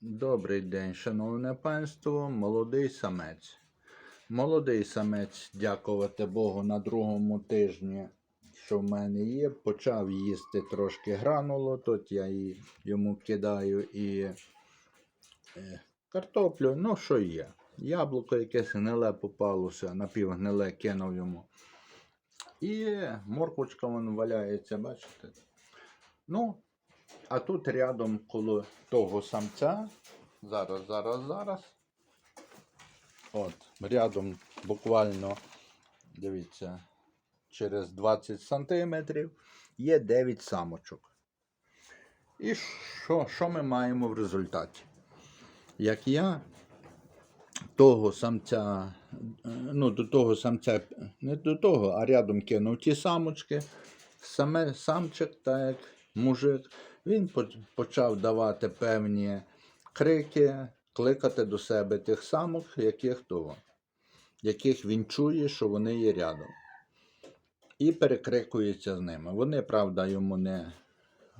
Добрий день, шановне панство, молодий самець. Молодий самець, дякувати Богу, на другому тижні, що в мене є, почав їсти трошки гранулу, тут я і йому кидаю і е, картоплю, ну що є. Яблуко якесь гниле попалося, напівгниле кинув йому. І морквочка вон валяється, бачите? Ну, а тут рядом коло того самця. Зараз, зараз, зараз. От, рядом буквально, дивіться, через 20 сантиметрів є 9 самочок. І що, що ми маємо в результаті? Як я того самця, ну, до того самця, не до того, а рядом кинув ті самочки, саме самчик, так як мужик, він почав давати певні крики, кликати до себе тих самок, яких того, яких він чує, що вони є рядом. І перекрикується з ними. Вони, правда, йому не,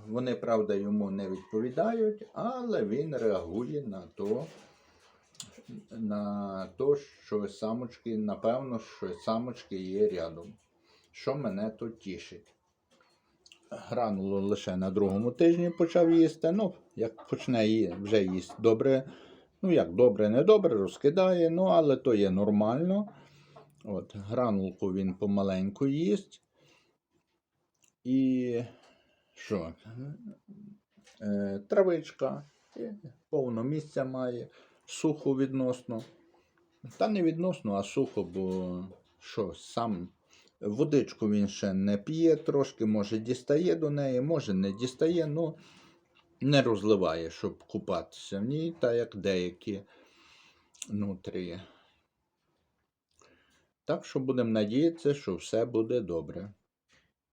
вони, правда, йому не відповідають, але він реагує на то, на то, що самочки, напевно, що самочки є рядом. Що мене тут тішить. Гранулу лише на другому тижні почав їсти. Ну, як почне вже їсти добре. Ну, як добре, не добре, розкидає, ну, але то є нормально. От, гранулку він помаленьку їсть. І що? Е, травичка, повно місця має, сухо відносно. Та не відносно, а сухо, бо що, сам водичку він ще не п'є, трошки, може дістає до неї, може не дістає, ну не розливає, щоб купатися в ній, так як деякі нутрії. Так що будемо надіятися, що все буде добре.